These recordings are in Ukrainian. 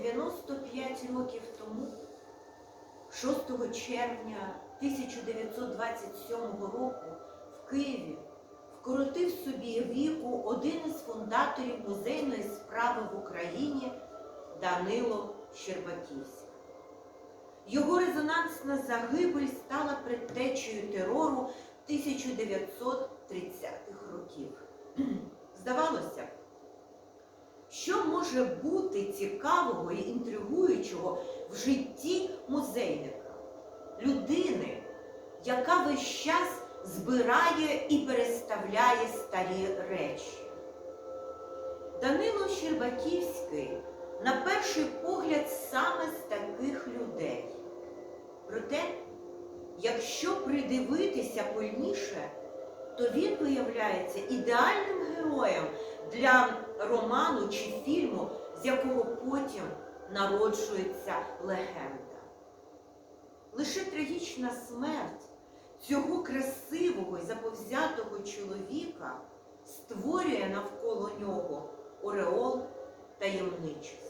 95 років тому, 6 червня 1927 року, в Києві вкоротив собі віку один із фундаторів музейної справи в Україні Данило Щербаківський. Його резонансна загибель стала предтечею терору 1930-х років. Здавалося що може бути цікавого і інтригуючого в житті музейника, людини, яка весь час збирає і переставляє старі речі. Данило Щербаківський, на перший погляд, саме з таких людей. Проте, якщо придивитися пильніше, то він виявляється ідеальним героєм для роману чи фільму, з якого потім народжується легенда. Лише трагічна смерть цього красивого і заповзятого чоловіка створює навколо нього ореол таємничості.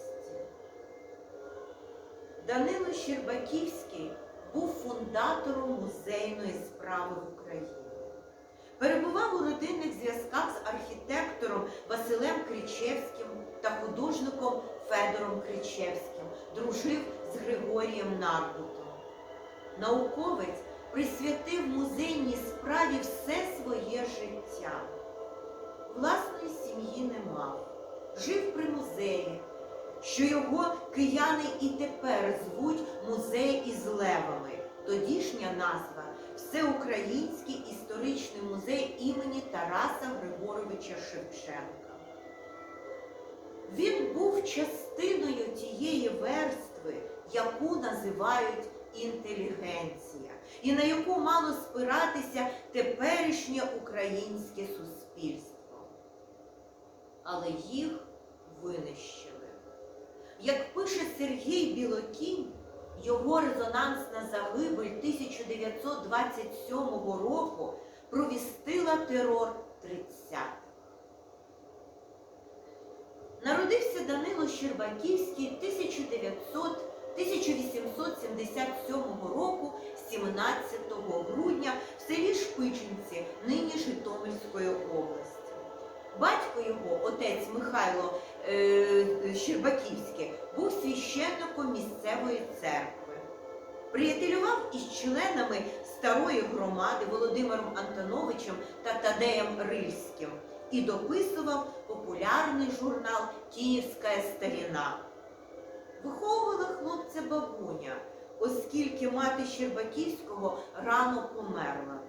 Данило Щербаківський був фундатором музейної справи в Україні. Перебував у родинних зв'язках з архітектором Василем Кричевським та художником Федором Кричевським, дружив з Григорієм Нарбутом. Науковець присвятив музейній справі все своє життя. Власної сім'ї не мав, жив при музеї, що його кияни і тепер звуть музей із левами. Тодішня назва Всеукраїнський історичний музей імені Тараса Григоровича Шевченка. Він був частиною тієї верстви, яку називають інтелігенція, і на яку мало спиратися теперішнє українське суспільство. Але їх винищили. Як пише Сергій Білокінь, його резонансна загибель 1927 року провістила терор 30-х. Народився Данило Щербаківський 1900 1877 року 17 грудня в селі Шпичинці, нині Житомирської області. Батько його, отець Михайло е, Щербаківський, був священником місцевої церкви. Приятелював із членами старої громади Володимиром Антоновичем та Тадеєм Рильським і дописував популярний журнал Київська старіна. Виховувала хлопця бабуня, оскільки мати Щербаківського рано померла.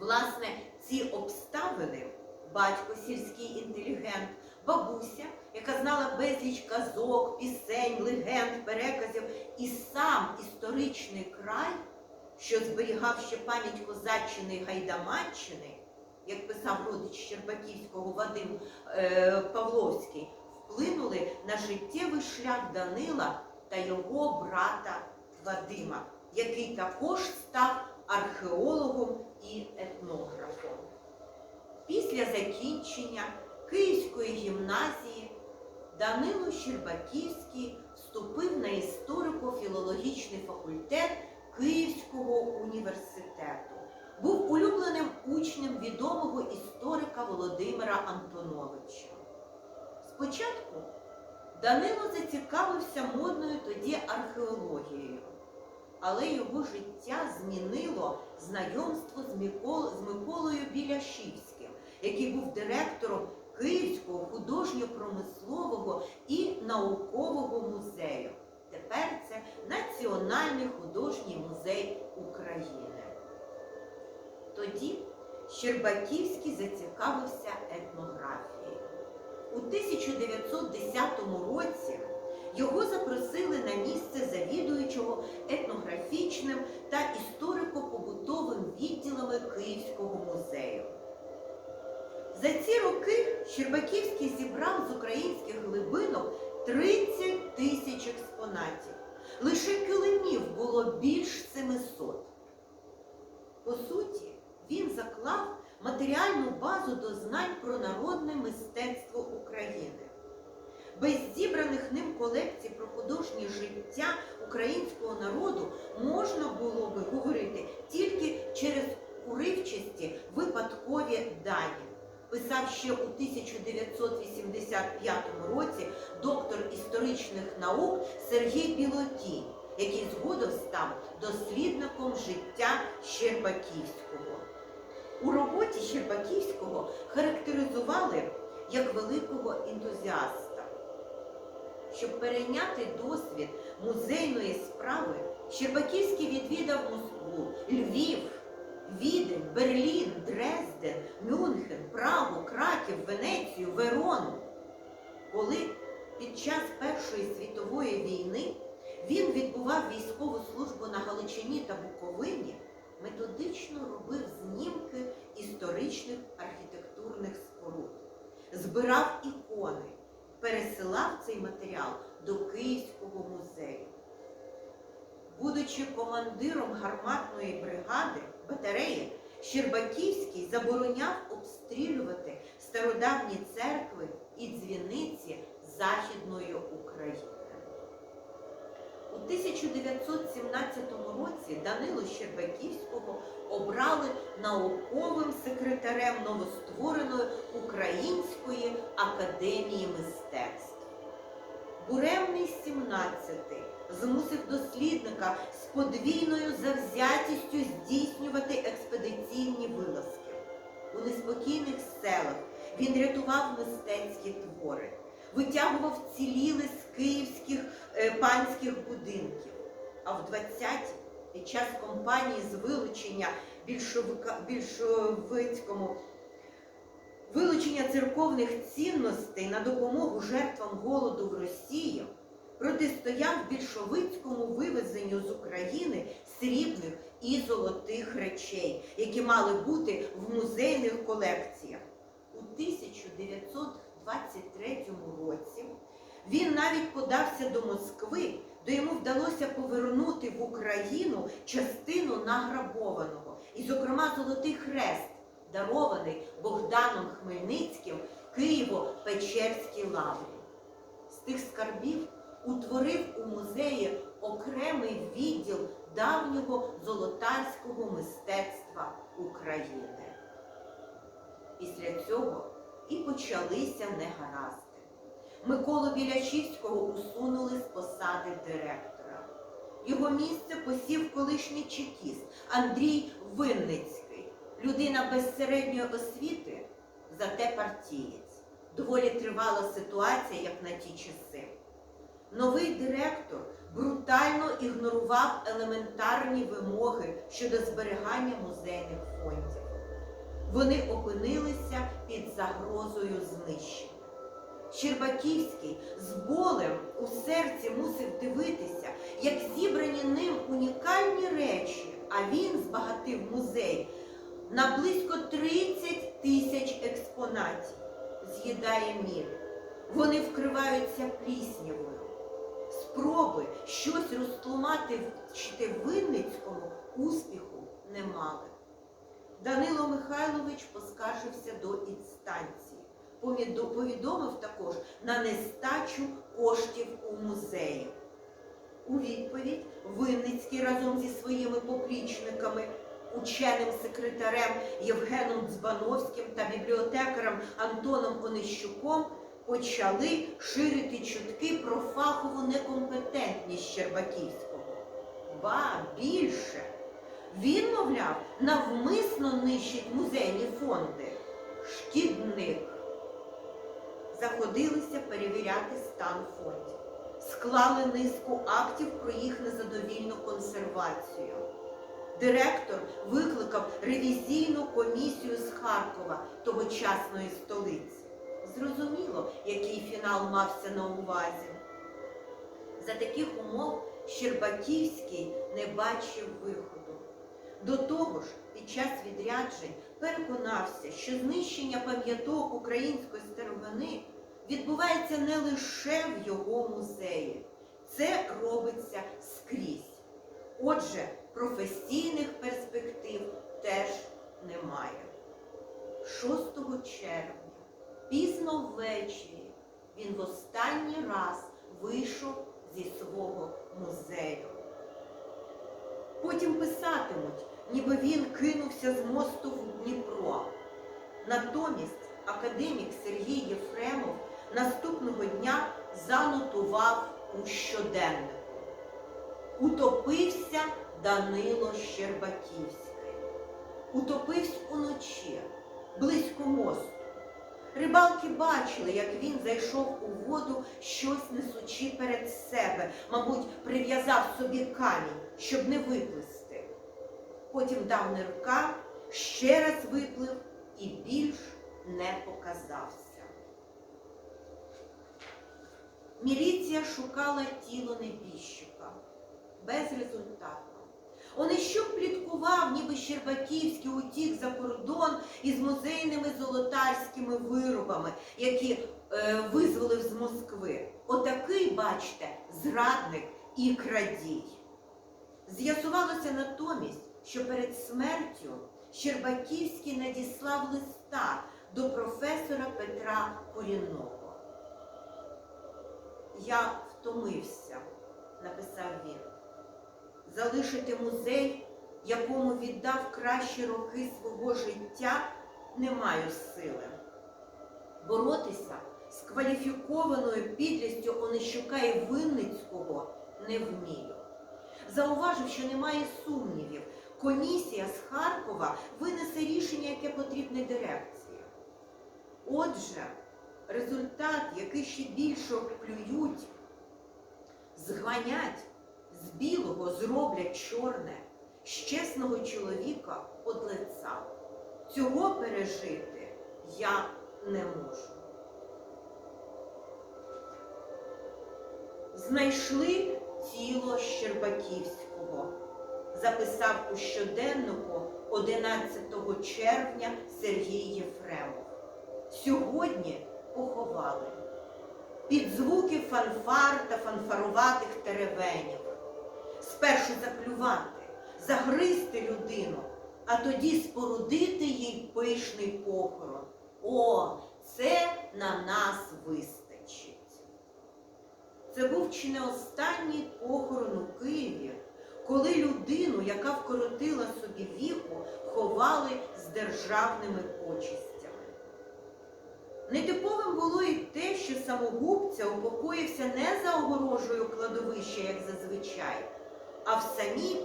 Власне, ці обставини батько сільський інтелігент, бабуся, яка знала безліч казок, пісень, легенд, переказів, і сам історичний край, що зберігав ще пам'ять Козаччини і як писав родич Щербаківського Вадим е, Павловський, вплинули на життєвий шлях Данила та його брата Вадима, який також став археологом і етнографом. Після закінчення Київської гімназії Данило Щербаківський вступив на історико-філологічний факультет Київського університету. Був улюбленим учнем відомого історика Володимира Антоновича. Спочатку Данило зацікавився модною тоді археологією, але його життя змінило знайомство з, Микол... з Миколою Біляшівським, який був директором Київського художньо-промислового і наукового музею. Тепер це Національний художній музей України. Тоді Щербаківський зацікавився етнографією. У 1910 році його запросили на місце завідуючого етнографічним та історико-побутовим відділами Київського музею. За ці роки Щербаківський зібрав з українських глибинок 30 тисяч експонатів. Лише килимів було більш 700. По суті, він заклав матеріальну базу до знань про народне мистецтво України. Без зібраних ним колекцій про художнє життя українського народу можна було би говорити тільки через уривчасті випадкові дані. Писав ще у 1985 році доктор історичних наук Сергій Білотій, який згодом став дослідником життя Щербаківського. У роботі Щербаківського характеризували як великого ентузіаста. Щоб перейняти досвід музейної справи, Щербаківський відвідав Москву, Львів, Відень, Берлін, Дрезден, Мюнхен, Прагу, Краків, Венецію, Верону. Коли під час Першої світової війни він відбував військову службу на Галичині та Буковині, методично робив знімки історичних архітектурних споруд, збирав ікони, пересилав цей матеріал до Київського музею. Будучи командиром гарматної бригади батареї, Щербаківський забороняв обстрілювати стародавні церкви і дзвіниці Західної України. У 1917 році Данило Щербаківського обрали науковим секретарем новоствореної Української академії мистецтв. Буремний 17-й змусив дослідника з подвійною завзятістю здійснювати експедиційні вилазки. У неспокійних селах він рятував мистецькі твори, витягував ціліли з київських е, панських будинків. А в 20-ті, під час кампанії з вилучення більшовицькому вилучення церковних цінностей на допомогу жертвам голоду в Росії, протистояв більшовицькому вивезенню з України срібних і золотих речей, які мали бути в музейних колекціях. У 1923 році він навіть подався до Москви, де йому вдалося повернути в Україну частину награбованого, і, зокрема, Золотий Хрест, дарований Богданом Хмельницьким Києво-Печерській лаврі. З тих скарбів утворив у музеї окремий відділ давнього золотарського мистецтва України. Після цього і почалися негаразди. Миколу Білячівського усунули з посади директора. Його місце посів колишній чекіст Андрій Винницький, людина без середньої освіти, зате партієць. Доволі тривала ситуація, як на ті часи. Новий директор брутально ігнорував елементарні вимоги щодо зберігання музейних фондів. Вони опинилися під загрозою знищення. Щербаківський з болем у серці мусив дивитися, як зібрані ним унікальні речі, а він збагатив музей на близько 30 тисяч експонатів. З'їдає мір. Вони вкриваються пліснявою. Спроби щось розтлумати Винницькому успіху не мали. Данило Михайлович поскаржився до інстанції. Повідо- Повідомив також на нестачу коштів у музеї. У відповідь Винницький разом зі своїми поплічниками, ученим секретарем Євгеном Дзбановським та бібліотекарем Антоном Онищуком почали ширити чутки про фахову некомпетентність Щербаківського. Ба більше. Він, мовляв, навмисно нищить музейні фонди. Шкідник. Заходилися перевіряти стан фондів. Склали низку актів про їх незадовільну консервацію. Директор викликав ревізійну комісію з Харкова, тогочасної столиці. Зрозуміло, який фінал мався на увазі. За таких умов Щербаківський не бачив виходу. До того ж, під час відряджень переконався, що знищення пам'яток української старовини відбувається не лише в його музеї. Це робиться скрізь. Отже, професійних перспектив теж немає. 6 червня, пізно ввечері, він в останній раз вийшов зі свого музею. Потім писатимуть, ніби він кинувся з мосту в Дніпро. Натомість академік Сергій Єфремов наступного дня занотував у щоденнику. Утопився Данило Щербаківський. Утопився уночі, близько мосту. Рибалки бачили, як він зайшов у воду, щось несучи перед себе, мабуть, прив'язав собі камінь, щоб не виплисти. Потім дав нирка, ще раз виплив і більш не показався. Міліція шукала тіло небіжчика безрезультатно. Онищук пліткував, ніби Щербаківський утік за кордон із музейними золотарськими виробами, які е, визволив з Москви. Отакий, бачите, зрадник і крадій. З'ясувалося натомість, що перед смертю Щербаківський надіслав листа до професора Петра Корінного. Я втомився, написав він залишити музей, якому віддав кращі роки свого життя, не маю сили. Боротися з кваліфікованою підлістю Онищука і Винницького не вмію. Зауважив, що немає сумнівів. Комісія з Харкова винесе рішення, яке потрібне дирекції. Отже, результат, який ще більше плюють, зганять з білого зроблять чорне, з чесного чоловіка од лица. Цього пережити я не можу. Знайшли тіло Щербаківського, записав у щоденнику 11 червня Сергій Єфремов. Сьогодні поховали під звуки фанфар та фанфаруватих теревенів спершу заклювати, загризти людину, а тоді спорудити їй пишний похорон. О, це на нас вистачить. Це був чи не останній похорон у Києві, коли людину, яка вкоротила собі віку, ховали з державними почистями. Нетиповим було і те, що самогубця упокоївся не за огорожею кладовища, як зазвичай, а в самій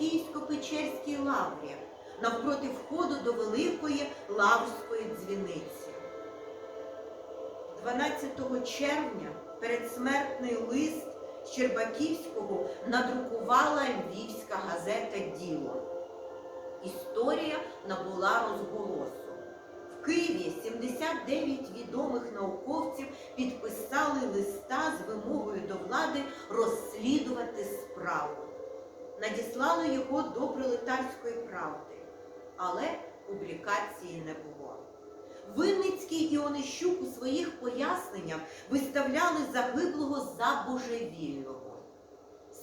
Київсько-Печерській лаврі, навпроти входу до Великої Лаврської дзвіниці. 12 червня передсмертний лист Щербаківського надрукувала львівська газета Діло. Історія набула розголосу. Києві 79 відомих науковців підписали листа з вимогою до влади розслідувати справу. Надіслали його до пролетарської правди, але публікації не було. Винницький і Онищук у своїх поясненнях виставляли загиблого за божевільного.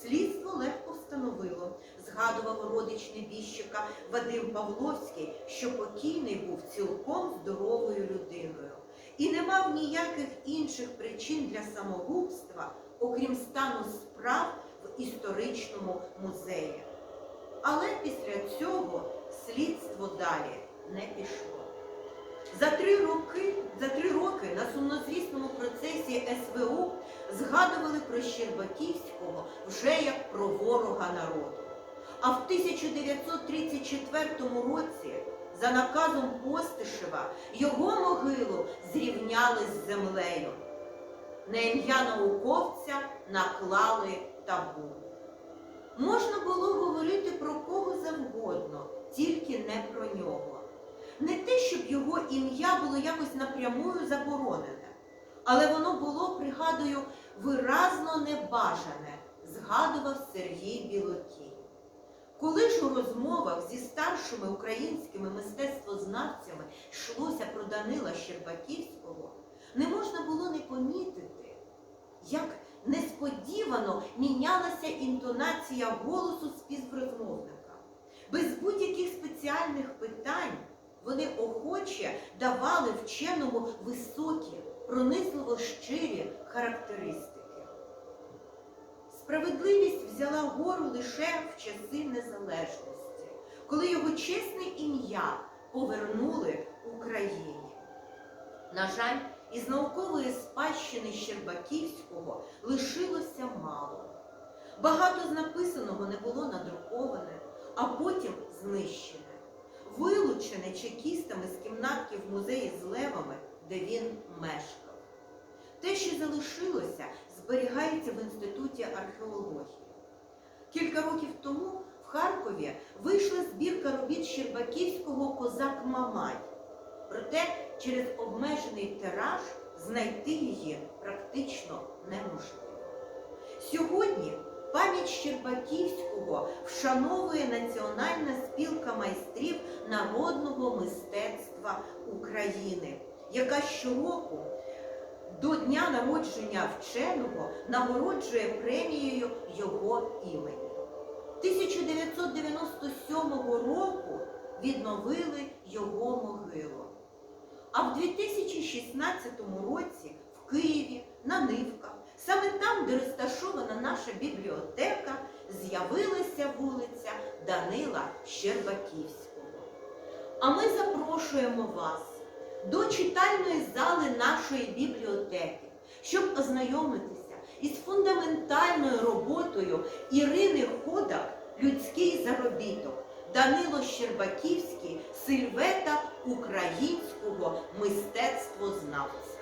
Слідство легко встановило, згадував родич небіжчика Вадим Павловський, що покійний був цілком здоровою людиною і не мав ніяких інших причин для самогубства, окрім стану справ в історичному музеї. Але після цього слідство далі не пішло. За три роки, за три роки на сумнозвісному процесі СВУ згадували про Щербаківського вже як про ворога народу. А в 1934 році за наказом Постишева його могилу зрівняли з землею. На ім'я науковця наклали табу. Можна було говорити про кого завгодно, тільки не про нього. Не те, щоб його ім'я було якось напрямую заборонене, але воно було, пригадую, виразно небажане, згадував Сергій Білокінь. Коли ж у розмовах зі старшими українськими мистецтвознавцями йшлося про Данила Щербаківського, не можна було не помітити, як несподівано мінялася інтонація голосу співрозмовника. Без будь-яких спеціальних питань вони охоче давали вченому високі, пронизливо щирі характеристики. Справедливість взяла гору лише в часи незалежності, коли його чесне ім'я повернули Україні. На жаль, із наукової спадщини Щербаківського лишилося мало. Багато з написаного не було надруковане, а потім знищене, вилучене чекістами з кімнатки в музеї з левами, де він мешкав. Те, що залишилося, зберігається в Інституті археології. Кілька років тому в Харкові вийшла збірка робіт Щербаківського Козак Мамай. Проте через обмежений тираж знайти її практично неможливо. Сьогодні пам'ять Щербаківського вшановує Національна спілка майстрів народного мистецтва України, яка щороку до дня народження вченого нагороджує премією його імені. 1997 року відновили його могилу. А в 2016 році в Києві на Нивках, саме там, де розташована наша бібліотека, з'явилася вулиця Данила Щербаківського. А ми запрошуємо вас до читальної зали нашої бібліотеки, щоб ознайомитися із фундаментальною роботою Ірини Ходак Людський заробіток Данило Щербаківський Сильвета українського мистецтвознавця.